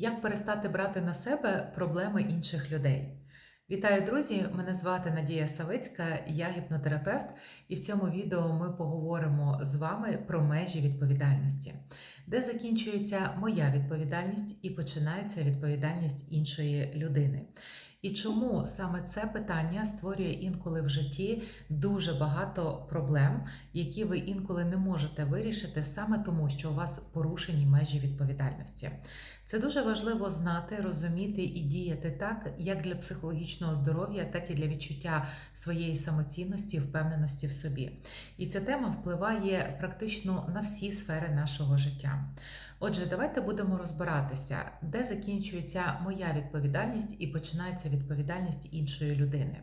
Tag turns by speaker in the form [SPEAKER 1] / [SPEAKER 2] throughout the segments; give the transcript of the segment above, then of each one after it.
[SPEAKER 1] Як перестати брати на себе проблеми інших людей? Вітаю, друзі! Мене звати Надія Савицька, я гіпнотерапевт, і в цьому відео ми поговоримо з вами про межі відповідальності, де закінчується моя відповідальність і починається відповідальність іншої людини. І чому саме це питання створює інколи в житті дуже багато проблем, які ви інколи не можете вирішити саме тому, що у вас порушені межі відповідальності. Це дуже важливо знати, розуміти і діяти так, як для психологічного здоров'я, так і для відчуття своєї самоцінності, впевненості в собі. І ця тема впливає практично на всі сфери нашого життя. Отже, давайте будемо розбиратися, де закінчується моя відповідальність і починається відповідальність іншої людини.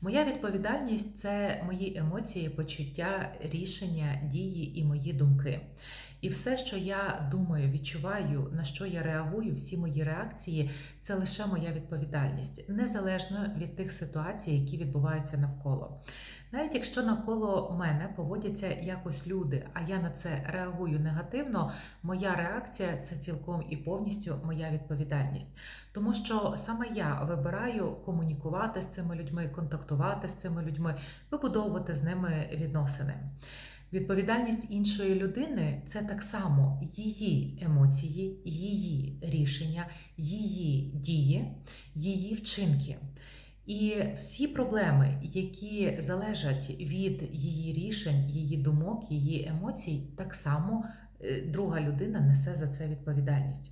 [SPEAKER 1] Моя відповідальність це мої емоції, почуття, рішення, дії і мої думки. І все, що я думаю, відчуваю, на що я реагую, всі мої реакції це лише моя відповідальність, незалежно від тих ситуацій, які відбуваються навколо. Навіть якщо навколо мене поводяться якось люди, а я на це реагую негативно, моя реакція це цілком і повністю моя відповідальність. Тому що саме я вибираю комунікувати з цими людьми, контактувати з цими людьми, вибудовувати з ними відносини. Відповідальність іншої людини це так само її емоції, її рішення, її дії, її вчинки. І всі проблеми, які залежать від її рішень, її думок, її емоцій, так само е, друга людина несе за це відповідальність.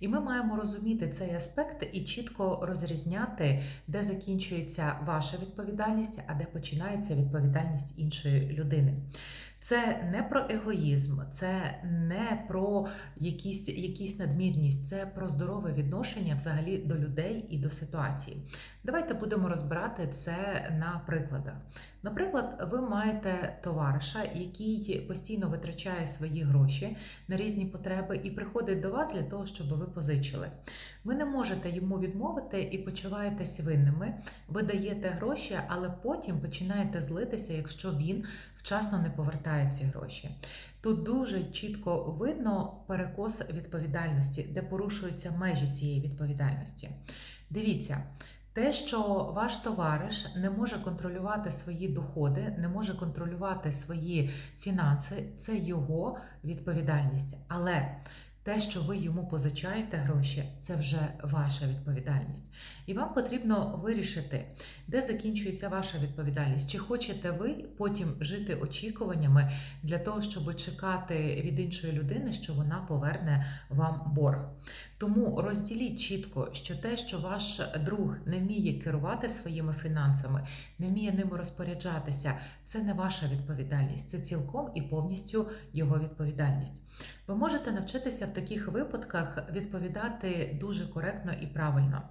[SPEAKER 1] І ми маємо розуміти цей аспект і чітко розрізняти, де закінчується ваша відповідальність, а де починається відповідальність іншої людини. Це не про егоїзм, це не про якісь, якісь надмірність, це про здорове відношення взагалі до людей і до ситуації. Давайте будемо розбирати це на прикладах. Наприклад, ви маєте товариша, який постійно витрачає свої гроші на різні потреби і приходить до вас для того, щоб ви позичили. Ви не можете йому відмовити і почуваєтесь винними, ви даєте гроші, але потім починаєте злитися, якщо він вчасно не повертає ці гроші. Тут дуже чітко видно перекос відповідальності, де порушуються межі цієї відповідальності. Дивіться. Те, що ваш товариш не може контролювати свої доходи, не може контролювати свої фінанси, це його відповідальність. Але те, що ви йому позичаєте гроші, це вже ваша відповідальність. І вам потрібно вирішити, де закінчується ваша відповідальність. Чи хочете ви потім жити очікуваннями для того, щоб чекати від іншої людини, що вона поверне вам борг. Тому розділіть чітко, що те, що ваш друг не вміє керувати своїми фінансами, не вміє ними розпоряджатися, це не ваша відповідальність, це цілком і повністю його відповідальність. Ви можете навчитися в таких випадках відповідати дуже коректно і правильно.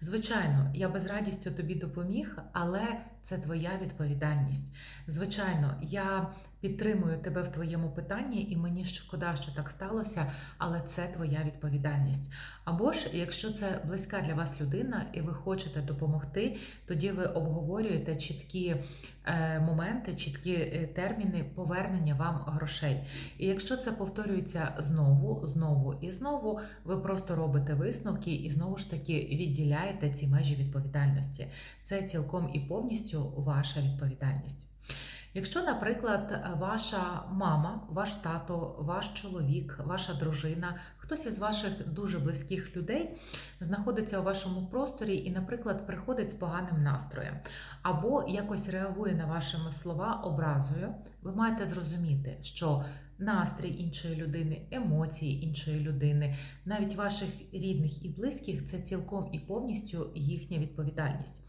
[SPEAKER 1] Звичайно, я без радістю тобі допоміг, але це твоя відповідальність. Звичайно, я підтримую тебе в твоєму питанні, і мені шкода, що так сталося, але це твоя відповідальність. Або ж, якщо це близька для вас людина, і ви хочете допомогти, тоді ви обговорюєте чіткі е, моменти, чіткі е, терміни повернення вам грошей. І якщо це повторюється знову, знову і знову, ви просто робите висновки і знову ж таки відділяєте ці межі відповідальності. Це цілком і повністю ваша відповідальність. Якщо, наприклад, ваша мама, ваш тато, ваш чоловік, ваша дружина, хтось із ваших дуже близьких людей знаходиться у вашому просторі і, наприклад, приходить з поганим настроєм, або якось реагує на ваші слова образою, ви маєте зрозуміти, що настрій іншої людини, емоції іншої людини, навіть ваших рідних і близьких це цілком і повністю їхня відповідальність.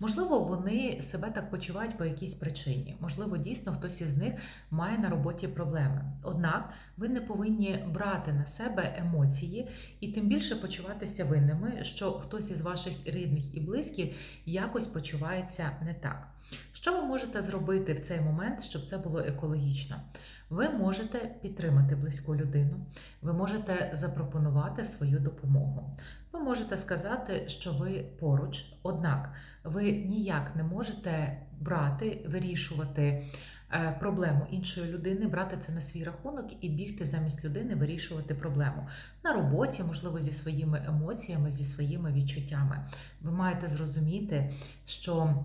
[SPEAKER 1] Можливо, вони себе так почувають по якійсь причині. Можливо, дійсно хтось із них має на роботі проблеми. Однак ви не повинні брати на себе емоції і тим більше почуватися винними, що хтось із ваших рідних і близьких якось почувається не так. Що ви можете зробити в цей момент, щоб це було екологічно? Ви можете підтримати близьку людину, ви можете запропонувати свою допомогу. Ви можете сказати, що ви поруч, однак ви ніяк не можете брати, вирішувати е, проблему іншої людини, брати це на свій рахунок і бігти замість людини, вирішувати проблему на роботі, можливо, зі своїми емоціями, зі своїми відчуттями. Ви маєте зрозуміти, що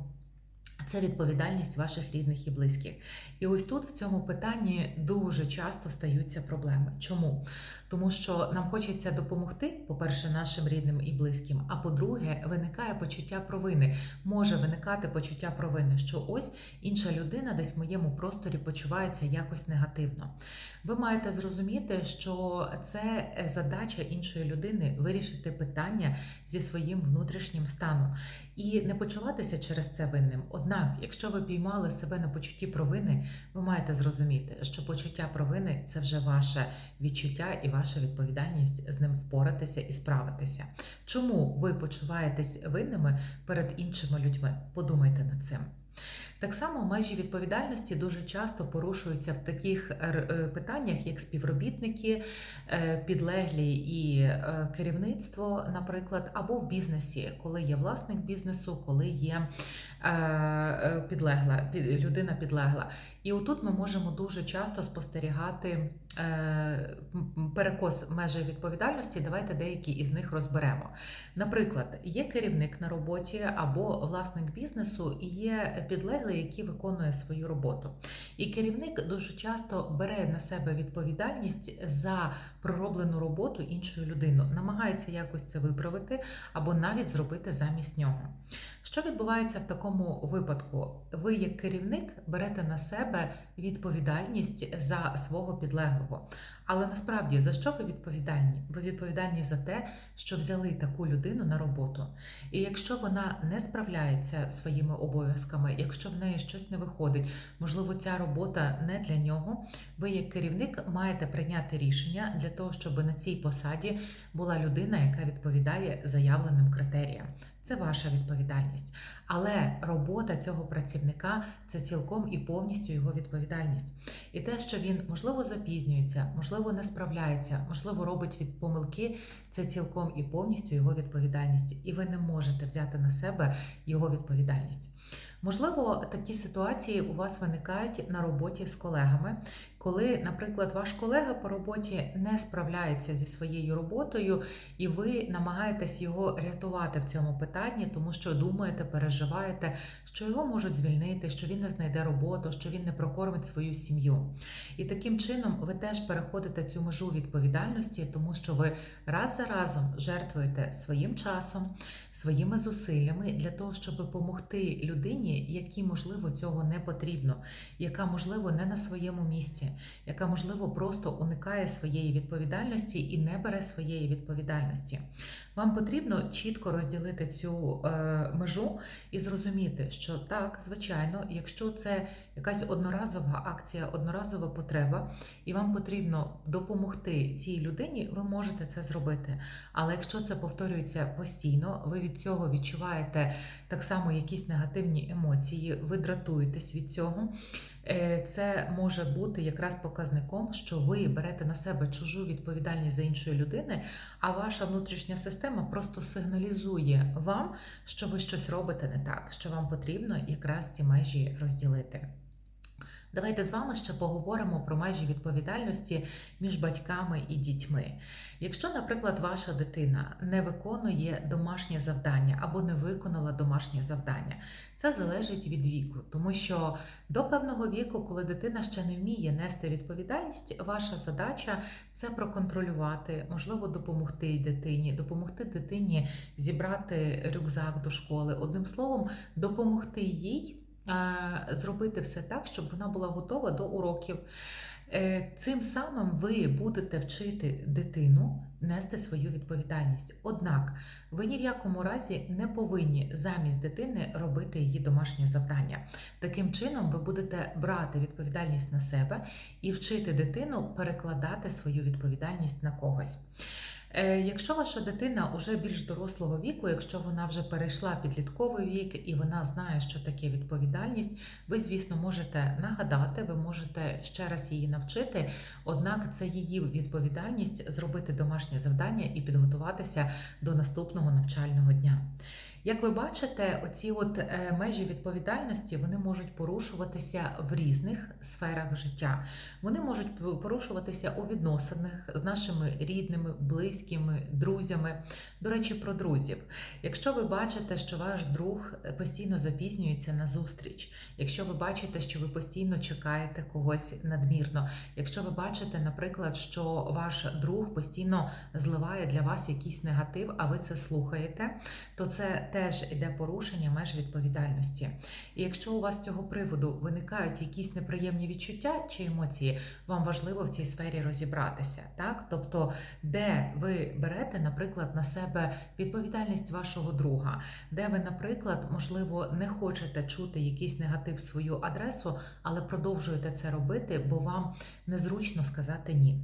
[SPEAKER 1] це відповідальність ваших рідних і близьких. І ось тут в цьому питанні дуже часто стаються проблеми. Чому? Тому що нам хочеться допомогти, по-перше, нашим рідним і близьким. А по-друге, виникає почуття провини. Може виникати почуття провини, що ось інша людина десь в моєму просторі почувається якось негативно. Ви маєте зрозуміти, що це задача іншої людини вирішити питання зі своїм внутрішнім станом і не почуватися через це винним. Однак, якщо ви піймали себе на почутті провини, ви маєте зрозуміти, що почуття провини це вже ваше відчуття і ваша відповідальність з ним впоратися і справитися. Чому ви почуваєтесь винними перед іншими людьми? Подумайте над цим. Так само межі відповідальності дуже часто порушуються в таких е, питаннях, як співробітники, е, підлеглі і е, керівництво, наприклад, або в бізнесі, коли є власник бізнесу, коли є підлегла, людина підлегла. І отут ми можемо дуже часто спостерігати перекос межі відповідальності. Давайте деякі із них розберемо. Наприклад, є керівник на роботі або власник бізнесу, і є підлеглий, який виконує свою роботу. І керівник дуже часто бере на себе відповідальність за пророблену роботу іншої людини, намагається якось це виправити або навіть зробити замість нього. Що відбувається в такому випадку? Ви, як керівник, берете на себе відповідальність за свого підлеглого. Але насправді за що ви відповідальні? Ви відповідальні за те, що взяли таку людину на роботу. І якщо вона не справляється своїми обов'язками, якщо в неї щось не виходить, можливо, ця робота не для нього. Ви, як керівник, маєте прийняти рішення для того, щоб на цій посаді була людина, яка відповідає заявленим критеріям. Це ваша відповідальність. Але робота цього працівника це цілком і повністю його відповідальність. І те, що він можливо запізнюється, можливо, не справляється, можливо, робить від помилки, це цілком і повністю його відповідальність. І ви не можете взяти на себе його відповідальність. Можливо, такі ситуації у вас виникають на роботі з колегами, коли, наприклад, ваш колега по роботі не справляється зі своєю роботою, і ви намагаєтесь його рятувати в цьому питанні, тому що думаєте, переживаєте, що його можуть звільнити, що він не знайде роботу, що він не прокормить свою сім'ю. І таким чином ви теж переходите цю межу відповідальності, тому що ви раз за разом жертвуєте своїм часом, своїми зусиллями для того, щоб допомогти людині, якій, можливо, цього не потрібно, яка, можливо, не на своєму місці яка, можливо, просто уникає своєї відповідальності і не бере своєї відповідальності. Вам потрібно чітко розділити цю е, межу і зрозуміти, що так, звичайно, якщо це якась одноразова акція, одноразова потреба, і вам потрібно допомогти цій людині, ви можете це зробити. Але якщо це повторюється постійно, ви від цього відчуваєте так само якісь негативні емоції, ви дратуєтесь від цього. Е, це може бути якраз показником, що ви берете на себе чужу відповідальність за іншої людини, а ваша внутрішня система просто сигналізує вам, що ви щось робите не так, що вам потрібно якраз ці межі розділити. Давайте з вами ще поговоримо про межі відповідальності між батьками і дітьми. Якщо, наприклад, ваша дитина не виконує домашнє завдання або не виконала домашнє завдання, це залежить від віку, тому що до певного віку, коли дитина ще не вміє нести відповідальність, ваша задача це проконтролювати, можливо, допомогти дитині, допомогти дитині зібрати рюкзак до школи, одним словом, допомогти їй зробити все так, щоб вона була готова до уроків. Е, цим самим ви будете вчити дитину нести свою відповідальність. Однак ви ні в якому разі не повинні замість дитини робити її домашнє завдання. Таким чином, ви будете брати відповідальність на себе і вчити дитину перекладати свою відповідальність на когось. Е, якщо ваша дитина вже більш дорослого віку, якщо вона вже перейшла підлітковий вік і вона знає, що таке відповідальність, ви, звісно, можете нагадати, ви можете ще раз її навчити, однак це її відповідальність зробити домашнє завдання і підготуватися до наступного навчального дня. Як ви бачите, оці от е, межі відповідальності вони можуть порушуватися в різних сферах життя. Вони можуть порушуватися у відносинах з нашими рідними, близькими, друзями. До речі, про друзів. Якщо ви бачите, що ваш друг постійно запізнюється на зустріч, якщо ви бачите, що ви постійно чекаєте когось надмірно, якщо ви бачите, наприклад, що ваш друг постійно зливає для вас якийсь негатив, а ви це слухаєте, то це теж іде порушення меж відповідальності. І якщо у вас з цього приводу виникають якісь неприємні відчуття чи емоції, вам важливо в цій сфері розібратися. Так? Тобто, де ви берете, наприклад, на себе відповідальність вашого друга, де ви, наприклад, можливо, не хочете чути якийсь негатив в свою адресу, але продовжуєте це робити, бо вам незручно сказати ні.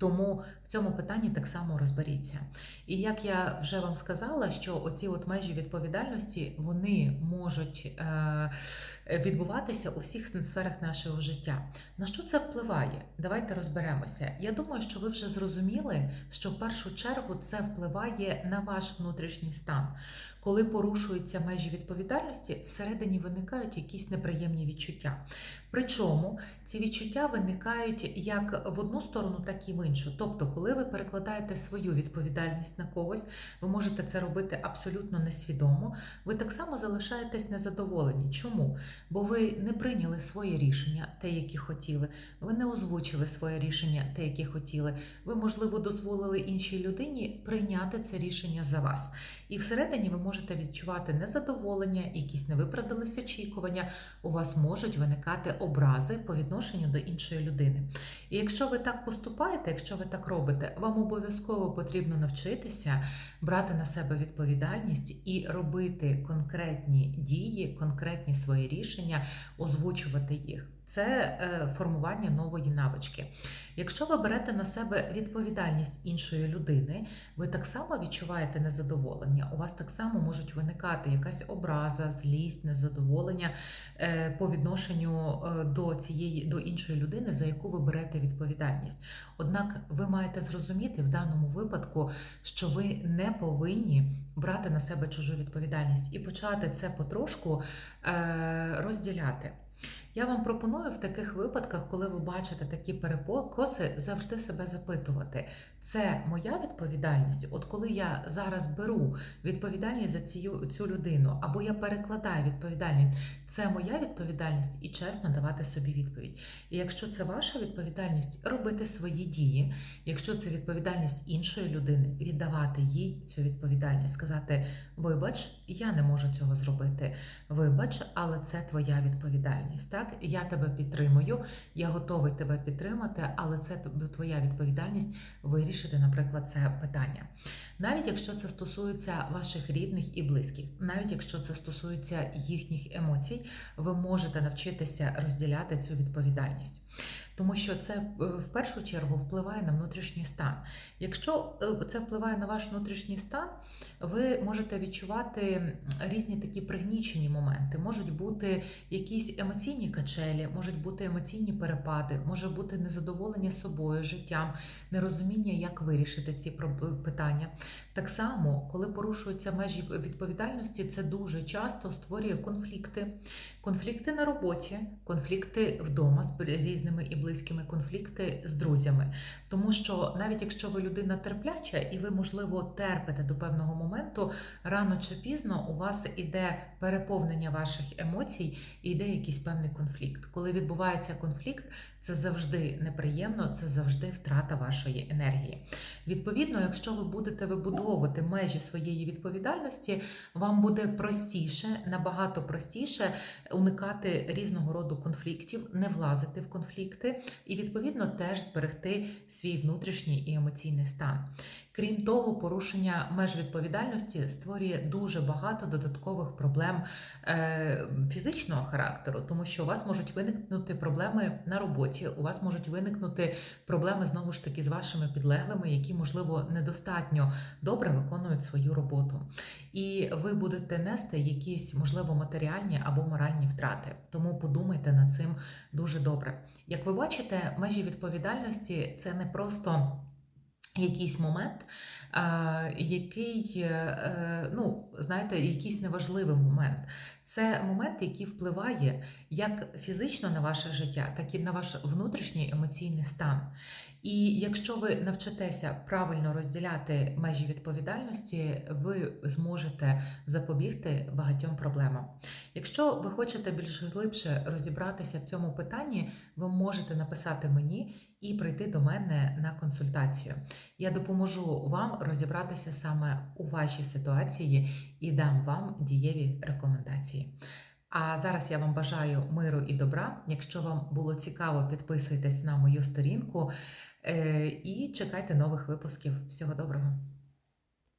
[SPEAKER 1] Тому в цьому питанні так само розберіться. І як я вже вам сказала, що оці от межі відповідальності вони можуть е, відбуватися у всіх сферах нашого життя. На що це впливає? Давайте розберемося. Я думаю, що ви вже зрозуміли, що в першу чергу це впливає на ваш внутрішній стан. Коли порушуються межі відповідальності, всередині виникають якісь неприємні відчуття. Причому ці відчуття виникають як в одну сторону, так і в іншу. Тобто, коли ви перекладаєте свою відповідальність на когось, ви можете це робити абсолютно несвідомо. Ви так само залишаєтесь незадоволені. Чому? Бо ви не прийняли своє рішення, те, яке хотіли, ви не озвучили своє рішення, те, яке хотіли. Ви, можливо, дозволили іншій людині прийняти це рішення за вас. І всередині ви можете відчувати незадоволення, якісь не виправдались очікування. У вас можуть виникати образи по відношенню до іншої людини. І якщо ви так поступаєте, якщо ви так робите, вам обов'язково потрібно навчитися брати на себе відповідальність і робити конкретні дії, конкретні свої рішення, озвучувати їх. Це е, формування нової навички. Якщо ви берете на себе відповідальність іншої людини, ви так само відчуваєте незадоволення. У вас так само можуть виникати якась образа, злість, незадоволення е, по відношенню е, до цієї до іншої людини, за яку ви берете відповідальність. Однак ви маєте зрозуміти в даному випадку, що ви не повинні брати на себе чужу відповідальність і почати це потрошку розділяти. Я вам пропоную в таких випадках, коли ви бачите такі перекоси, завжди себе запитувати: це моя відповідальність? От коли я зараз беру відповідальність за цю, цю людину, або я перекладаю відповідальність, це моя відповідальність і чесно давати собі відповідь. І якщо це ваша відповідальність, робити свої дії. Якщо це відповідальність іншої людини, віддавати їй цю відповідальність, сказати: Вибач, я не можу цього зробити. Вибач, але це твоя відповідальність. Так, я тебе підтримую, я готовий тебе підтримати, але це твоя відповідальність вирішити, наприклад, це питання. Навіть якщо це стосується ваших рідних і близьких, навіть якщо це стосується їхніх емоцій, ви можете навчитися розділяти цю відповідальність. Тому що це в першу чергу впливає на внутрішній стан. Якщо це впливає на ваш внутрішній стан, ви можете відчувати різні такі пригнічені моменти. Можуть бути якісь емоційні качелі, можуть бути емоційні перепади, може бути незадоволення собою, життям, нерозуміння, як вирішити ці питання. Так само, коли порушуються межі відповідальності, це дуже часто створює конфлікти. Конфлікти на роботі, конфлікти вдома з різними і близькими, конфлікти з друзями. Тому що навіть якщо ви людина терпляча і ви, можливо, терпите до певного моменту, рано чи пізно у вас іде переповнення ваших емоцій і йде якийсь певний конфлікт. Коли відбувається конфлікт, це завжди неприємно, це завжди втрата вашої енергії. Відповідно, якщо ви будете вибудовувати межі своєї відповідальності, вам буде простіше, набагато простіше уникати різного роду конфліктів, не влазити в конфлікти і, відповідно, теж зберегти свій внутрішній і емоційний стан. Крім того, порушення меж відповідальності створює дуже багато додаткових проблем е, фізичного характеру, тому що у вас можуть виникнути проблеми на роботі, у вас можуть виникнути проблеми знову ж таки з вашими підлеглими, які, можливо, недостатньо добре виконують свою роботу. І ви будете нести якісь, можливо, матеріальні або моральні втрати. Тому подумайте над цим дуже добре. Як ви бачите, межі відповідальності це не просто якийсь момент, е, який, е, ну, знаєте, якийсь неважливий момент. Це момент, який впливає як фізично на ваше життя, так і на ваш внутрішній емоційний стан. І якщо ви навчитеся правильно розділяти межі відповідальності, ви зможете запобігти багатьом проблемам. Якщо ви хочете більш глибше розібратися в цьому питанні, ви можете написати мені і прийти до мене на консультацію. Я допоможу вам розібратися саме у вашій ситуації і дам вам дієві рекомендації. А зараз я вам бажаю миру і добра. Якщо вам було цікаво, підписуйтесь на мою сторінку е, і чекайте нових випусків. Всього доброго!